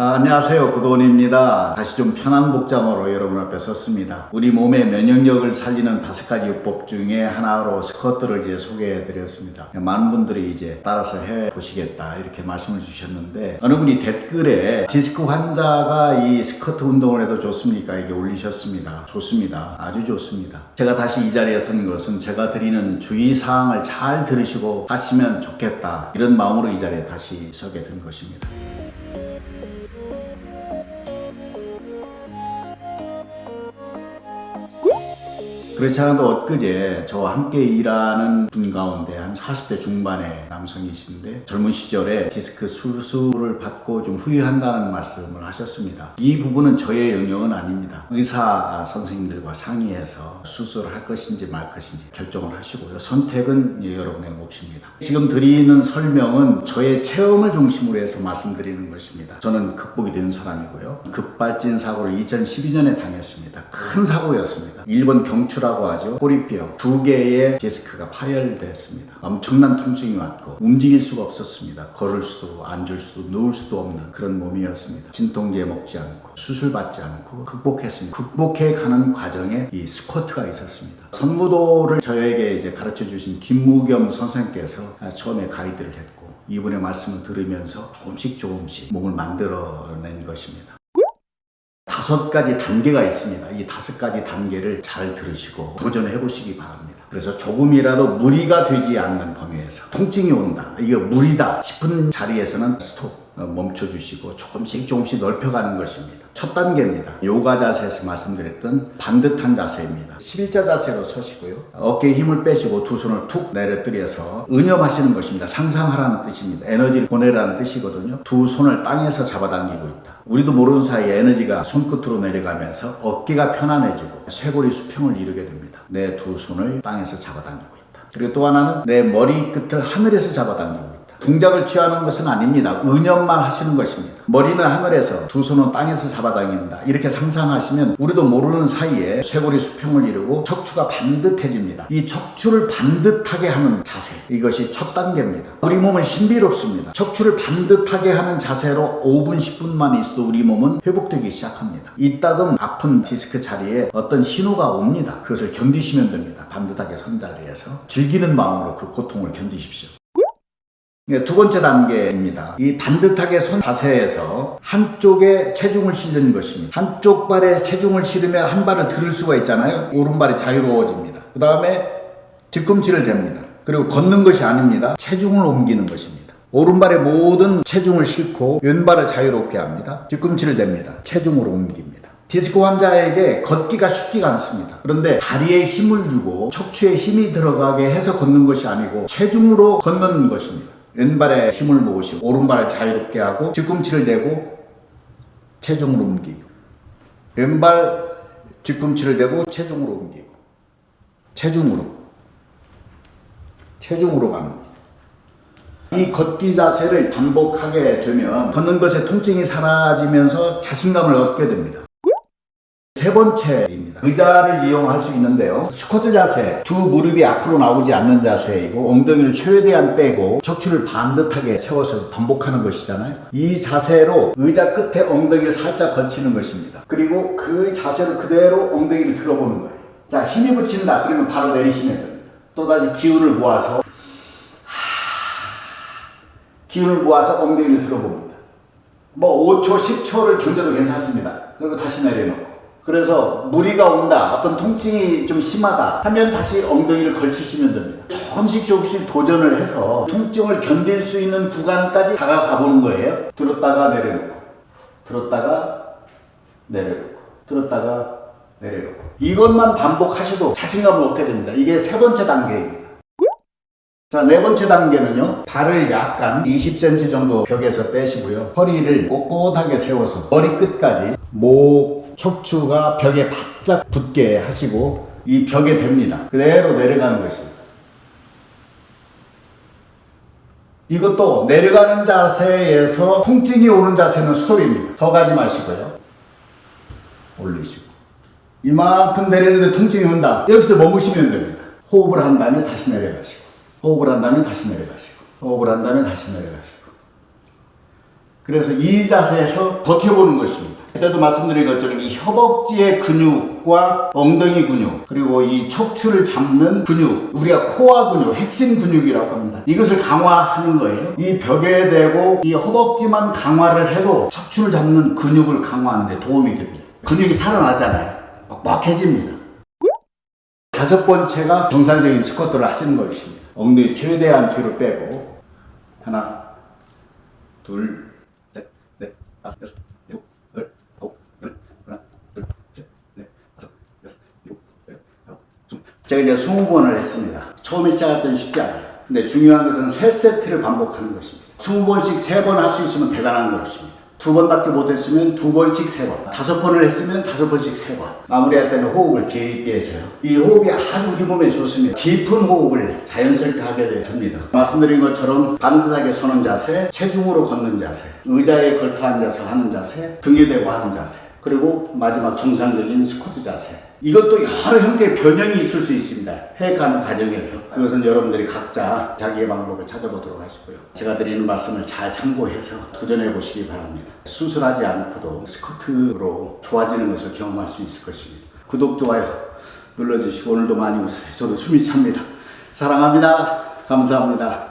아, 안녕하세요. 구도원입니다. 다시 좀 편한 복장으로 여러분 앞에 섰습니다. 우리 몸의 면역력을 살리는 다섯 가지 요법 중에 하나로 스쿼트를 이제 소개해 드렸습니다. 많은 분들이 이제 따라서 해 보시겠다 이렇게 말씀을 주셨는데 어느 분이 댓글에 디스크 환자가 이 스쿼트 운동을 해도 좋습니까? 이게 올리셨습니다. 좋습니다. 아주 좋습니다. 제가 다시 이 자리에 선 것은 제가 드리는 주의 사항을 잘 들으시고 하시면 좋겠다. 이런 마음으로 이 자리에 다시 서게 된 것입니다. 그렇지 않아도 엊그제 저와 함께 일하는 분 가운데 한 40대 중반의 남성이신데 젊은 시절에 디스크 수술을 받고 좀 후회한다는 말씀을 하셨습니다. 이 부분은 저의 영역은 아닙니다. 의사 선생님들과 상의해서 수술을 할 것인지 말 것인지 결정을 하시고요. 선택은 여러분의 몫입니다. 지금 드리는 설명은 저의 체험을 중심으로 해서 말씀드리는 것입니다. 저는 극복이 된 사람이고요. 급발진 사고를 2012년에 당했습니다. 큰 사고였습니다. 일본 경추라 고 하죠. 꼬리뼈 두 개의 디스크가 파열됐습니다. 엄청난 통증이 왔고 움직일 수가 없었습니다. 걸을 수도 앉을 수도 누울 수도 없는 그런 몸이었습니다. 진통제 먹지 않고 수술 받지 않고 극복했습니다. 극복해 가는 과정에 이 스쿼트가 있었습니다. 선무도를 저에게 이제 가르쳐 주신 김무겸 선생께서 처음에 가이드를 했고 이분의 말씀을 들으면서 조금씩 조금씩 몸을 만들어낸 것입니다. 다섯 가지 단계가 있습니다. 이 다섯 가지 단계를 잘 들으시고 도전해 보시기 바랍니다. 그래서 조금이라도 무리가 되지 않는 범위에서 통증이 온다. 이게 무리다 싶은 자리에서는 스톱. 어, 멈춰주시고 조금씩 조금씩 넓혀가는 것입니다. 첫 단계입니다. 요가 자세에서 말씀드렸던 반듯한 자세입니다. 십일자 자세로 서시고요. 어깨에 힘을 빼시고 두 손을 툭 내려뜨려서 은염하시는 것입니다. 상상하라는 뜻입니다. 에너지를 보내라는 뜻이거든요. 두 손을 땅에서 잡아당기고 있다. 우리도 모르는 사이에 에너지가 손끝으로 내려가면서 어깨가 편안해지고 쇄골이 수평을 이루게 됩니다. 내 두 손을 땅에서 잡아당기고 있다. 그리고 또 하나는 내 머리 끝을 하늘에서 잡아당기고. 동작을 취하는 것은 아닙니다. 은연만 하시는 것입니다. 머리는 하늘에서 두 손은 땅에서 잡아당긴다. 이렇게 상상하시면 우리도 모르는 사이에 쇄골이 수평을 이루고 척추가 반듯해집니다. 이 척추를 반듯하게 하는 자세. 이것이 첫 단계입니다. 우리 몸은 신비롭습니다. 척추를 반듯하게 하는 자세로 5분, 10분만 있어도 우리 몸은 회복되기 시작합니다. 이따금 아픈 디스크 자리에 어떤 신호가 옵니다. 그것을 견디시면 됩니다. 반듯하게 선 자리에서 즐기는 마음으로 그 고통을 견디십시오. 네, 두 번째 단계입니다. 이 반듯하게 선 자세에서 한쪽에 체중을 실는 것입니다. 한쪽 발에 체중을 실으면 한 발을 들을 수가 있잖아요. 오른발이 자유로워집니다. 그 다음에 뒤꿈치를 댑니다. 그리고 걷는 것이 아닙니다. 체중을 옮기는 것입니다. 오른발에 모든 체중을 싣고 왼발을 자유롭게 합니다. 뒤꿈치를 댑니다. 체중으로 옮깁니다. 디스크 환자에게 걷기가 쉽지가 않습니다. 그런데 다리에 힘을 주고 척추에 힘이 들어가게 해서 걷는 것이 아니고 체중으로 걷는 것입니다. 왼발에 힘을 모으시고 오른발을 자유롭게 하고 뒤꿈치를 대고 체중으로 옮기고 왼발 뒤꿈치를 대고 체중으로 옮기고 체중으로 체중으로 가는 겁니다. 이 걷기 자세를 반복하게 되면 걷는 것에 통증이 사라지면서 자신감을 얻게 됩니다. 세 번째입니다. 의자를 이용할 수 있는데요. 스쿼트 자세. 두 무릎이 앞으로 나오지 않는 자세이고 엉덩이를 최대한 빼고 척추를 반듯하게 세워서 반복하는 것이잖아요. 이 자세로 의자 끝에 엉덩이를 살짝 걸치는 것입니다. 그리고 그 자세로 그대로 엉덩이를 들어보는 거예요. 자, 힘이 붙인다. 그러면 바로 내리시면 됩니다. 또다시 기운을 모아서 기운을 모아서 엉덩이를 들어봅니다. 뭐 5초, 10초를 견뎌도 괜찮습니다. 그리고 다시 내려놓고. 그래서 무리가 온다, 어떤 통증이 좀 심하다 하면 다시 엉덩이를 걸치시면 됩니다. 조금씩 조금씩 도전을 해서 통증을 견딜 수 있는 구간까지 다가가 보는 거예요. 들었다가 내려놓고, 들었다가 내려놓고, 들었다가 내려놓고. 이것만 반복하셔도 자신감을 얻게 됩니다. 이게 세 번째 단계입니다. 자, 네 번째 단계는요. 발을 약간 20cm 정도 벽에서 빼시고요. 허리를 꼿꼿하게 세워서 머리 끝까지 목, 척추가 벽에 바짝 붙게 하시고 이 벽에 댑니다. 그대로 내려가는 것입니다. 이것도 내려가는 자세에서 통증이 오는 자세는 스톱입니다. 더 가지 마시고요. 올리시고. 이만큼 내리는데 통증이 온다. 여기서 머무시면 됩니다. 호흡을 한 다음에 다시 내려가시고. 호흡을 한 다음에 다시 내려가시고. 호흡을 한 다음에 다시 내려가시고. 그래서 이 자세에서 버텨보는 것입니다. 그때도 말씀드린 것처럼 이 허벅지의 근육과 엉덩이 근육 그리고 이 척추를 잡는 근육 우리가 코어 근육 핵심 근육이라고 합니다. 이것을 강화하는 거예요. 이 벽에 대고 이 허벅지만 강화를 해도 척추를 잡는 근육을 강화하는 데 도움이 됩니다. 근육이 살아나잖아요. 빡빡해집니다. 다섯 번째가 정상적인 스쿼트를 하시는 것입니다. 엉덩이 최대한 뒤로 빼고 하나, 둘, 셋, 넷, 다섯, 여섯, 일곱, 열, 아홉, 열, 하나, 둘, 셋, 넷, 다섯, 여섯, 일곱, 열, 아홉, 스물. 제가 이제 스무 번을 했습니다. 처음에 시작할 때는 쉽지 않아요. 근데 중요한 것은 세 세트를 반복하는 것입니다. 스무 번씩 세번할 수 있으면 대단한 것입니다. 두 번밖에 못했으면 두 번씩 세 번, 다섯 번을 했으면 다섯 번씩 세 번. 마무리할 때는 호흡을 깊게 해서요. 이 호흡이 아주 우리 몸에 좋습니다. 깊은 호흡을 자연스럽게 하게 됩니다. 말씀드린 것처럼 반듯하게 서는 자세, 체중으로 걷는 자세, 의자에 걸터 앉아서 하는 자세, 등에 대고 하는 자세, 그리고 마지막 정상적인 스쿼트 자세. 이것도 여러 형태의 변형이 있을 수 있습니다. 해가는 과정에서. 그것은 여러분들이 각자 자기의 방법을 찾아보도록 하시고요. 제가 드리는 말씀을 잘 참고해서 도전해 보시기 바랍니다. 수술하지 않고도 스쿼트로 좋아지는 것을 경험할 수 있을 것입니다. 구독, 좋아요 눌러주시고 오늘도 많이 웃으세요. 저도 숨이 찹니다. 사랑합니다. 감사합니다.